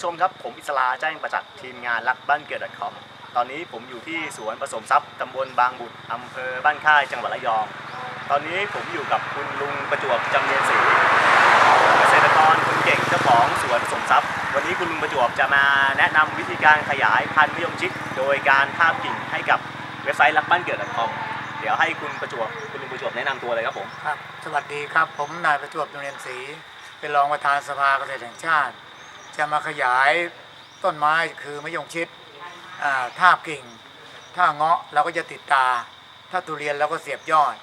ผู้ชมครับผมอิสลาแจ้งประจักษ์ทีมงานรักบ้านเกิด .com ตอนนี้ผมอยู่ที่สวนผสมทรัพย์ตำบลบางบุตรอำเภอบ้านค่ายจังหวัดระยอง ตอนนี้ผมอยู่กับคุณลุงประจวบจำเนียนศรีเกษตรกรคนเก่งเจ้าของสวนผสมทรัพย์ วันนี้คุณลุงประจวบจะมาแนะนำวิธีการขยายพันธุ์มะยงชิดโดยการทาบกิ่งให้กับเว็บไซต์รักบ้านเกิด .com เดี๋ยวให้คุณประจวบคุณลุงประจวบแนะนำตัวเลยครับผม ครับสวัสดีครับผมนายประจวบจงเรียนศรีเป็นรองประธานสภาเกษตรแห่งชาติ จะมาขยายต้นไม้คือมะยงชิดอ่าทาบกิ่งถ้าเงาะเราก็จะติดตา ถ้าทุเรียนเราก็เสียบยอด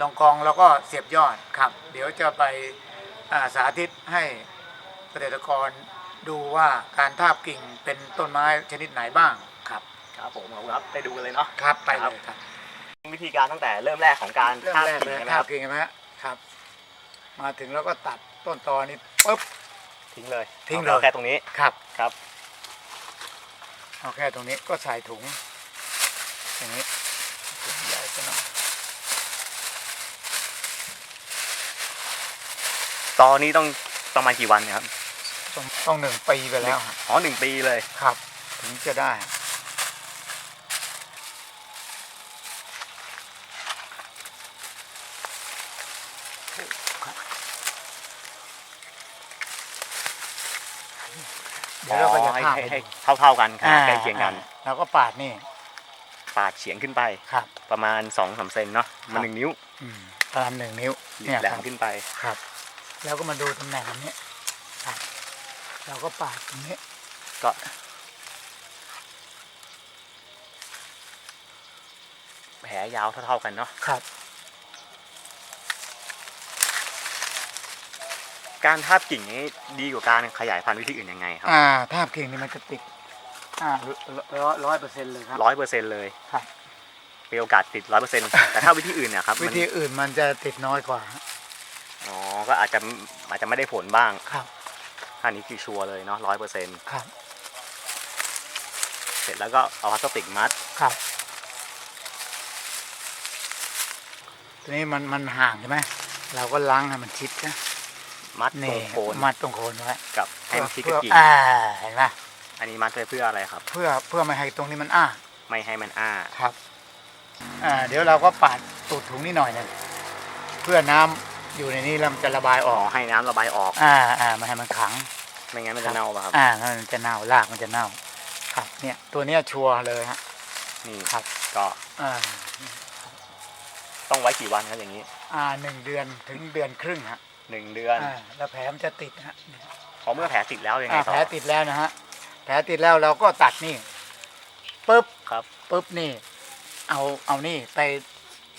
ลองกองเราก็เสียบยอดครับ เดี๋ยวจะไปอ่าสาธิตให้เกษตรกรดูว่าการทาบกิ่งเป็นต้นไม้ชนิดไหนบ้างครับ ครับผมขอบคุณครับไปดูกันเลยเนาะครับไปเลยครับ วิธีการตั้งแต่เริ่มแรกของการเริ่มทาบแรกกิ่งเลยใช่ไหมทาครับบกิ่งใช่ไหมฮะครับ มาถึงแล้วก็ตัดต้นตอนี้ปุ๊บ ทิ้งเลยทิ้งเลย อาแค่ตรงนี้ครับครับ เอาแค่ตรงนี้ก็ใส่ถุง อย่างนี้ถุงใหญ่ไปหน่อยตอนนี้ต้องประมาณกี่วันครับต้องต้องหนึ่งปีไปแล้วฮะอ๋อหนึ่งปีเลย ครับ ถึงจะได้ เดี๋ยวเราก็จะให้ทาบให้ให้เท่าเท่าๆกันขนาดใกล้เคียงกันอ่าแล้วก็ปาดนี่ ปาดเฉียงขึ้นไป ครับ ประมาณ2อสเซนเนาะครัมาบหนึ่งนิ้วอืมประมาณหนึ่งนิ้วเนี่ยแหลครัมบขึ้นไปครับ แล้วก็มาดูตำแหน่งอันนี้ครับเราก็ปาดตรงนี้ ก็แผลยาวเท่าๆกันเนาะ ครับ การทาบกิ่งนี้ดีกว่าการขยายพันธุ์วิธีอื่นยังไงครับอ่าทาบกิ่งนี่มันจะติดอ่าร้อยร้อยเปอร์เซ็นต์เลยครับร้อยเปอร์เซ็นต์เลยครับมีโอกาสติดร้อยเปอร์เซ็นต์แต่ถ้าวิธีอื่นเนี่ยครับวิมันธีอื่นมันจะติดน้อยกว่าอ๋อก็อาจจะอาจจะไม่ได้ผลบ้างครับอันนี้คือชัวร์เลยเนาะร้อยเปอร์เซ็นต์ครับ เสร็จแล้วก็เอาพลาสติกมัดครับทีนี้มันมันห่างใช่ไหมเราก็ล้างให้มันชิดนะ มัดตรนี่งโคนมัดตรงโคนไว้กับให้มันชิดกับเพื่อกิ่งอ่าเห็นไหมอันนี้มัดไว้เพื่ออะไรครับ เพื่อเพื่อไม่ให้ตรงนี้มันอ้า ไม่ให้มันอ้าครับอ่าเดี๋ยวเราก็ปาดตูดถุงนี่หน่อยหนึงเพื่อน้ำอยู่ในนี้แล้วมันจะระบายออ๋ออกให้น้ำระบายออก อ่าอ่าไม่ให้มันขังไม่งั้นมันจะเน่าป่ะครับ อ่างั้นมันจะเน่ารากมันจะเน่า ครับ เนี่ย ตัวเนี้ยชัวร์เลยฮะนี่ครับก็อ่าต้องไว้กี่วันครับอย่างนี้ อ่าหนึ่งเดือนถึงเดือนครึ่งฮะ หนึ่งเดือนอ่าแล้วแผลมันจะติดฮะพอเมื่อแผลติดแล้วยังไงอ่าต่แผอลติดแล้วนะฮะแผลติดแล้วเราก็ตัดนี่ปุ๊บครับ ปุ๊บนี่ เอาเอานี่ไป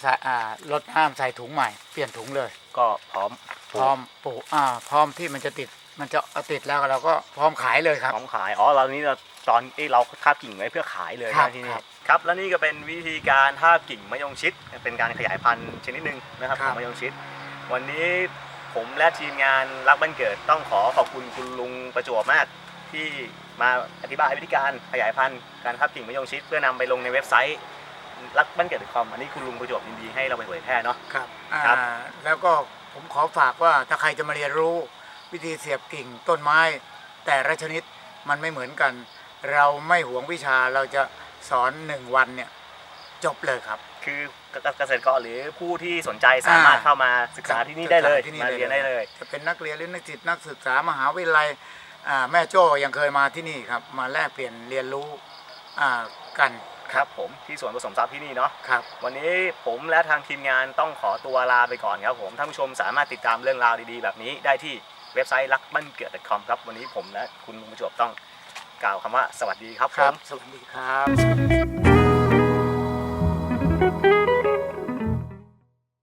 ใส่อ่าลดน้ำใส่ถุงใหม่เปลี่ยนถุงเลย ก็พร้อมพร้อมปลูกอ่าพร้อมที่มันจะติดมันจะเอาติดแล้วเราก็พร้อมขายเลยครับ พร้อมขายอ๋อเรานี้เราตอนเอ้ยเราทาบกิ่งไว้เพื่อขายเลยครับนะที่นี่ครับครับ แล้วนี่ก็เป็นวิธีการทาบกิ่งมะยงชิด เป็นการขยายพันธุ์ชนิดหนึ่งนะครับคขรัอบงมะยงชิด วันนี้ ผมและทีมงานรักบ้านเกิดต้องขอขอบคุณคุณลุงประจวบมาก ที่มาอธิบายวิธีการขยายพันธุ์การทาบกิ่งมะยงชิดเพื่อนำไปลงในเว็บไซต์รักบ้านเกิด .com อันนี้คุณลุงประจวบยินดีให้เราไปเผยแพร่เนาะครับอ่าครับแล้วก็ผมขอฝากว่าถ้าใครจะมาเรียนรู้วิธีเสียบกิ่งต้นไม้ แต่ละชนิดมันไม่เหมือนกัน เราไม่หวงวิชาเราจะสอนหนึ่งวันเนี่ย จบเลยครับ คือเกษตรกรหรือผู้ที่สนใจสามารถอ่าเข้ามาศึกษาที่นี่ได้เลยศึกษาที่นี่มาได้เรียนเลยได้เลย จะเป็นนักเรียนหรือนักจิตนักศึกษามหาวิทยาลัยอ่าแม่โจ้ยังเคยมาที่นี่ครับ มาแลกเปลี่ยนเรียนรู้อ่ากันครับผมที่สวนผสมทรัพย์ที่นี่เนาะครับวันนี้ผมและทางทีมงานต้องขอตัวลาไปก่อนครับผมท่านผู้ชมสามารถติดตามเรื่องราวดีๆ แบบนี้ได้ที่เว็บไซต์รักบ้านเกิด .com ครับวันนี้ผมและคุณลุงประจวบต้องกล่าวคำว่าสวัสดีครับคผรับมสวัสดีครับ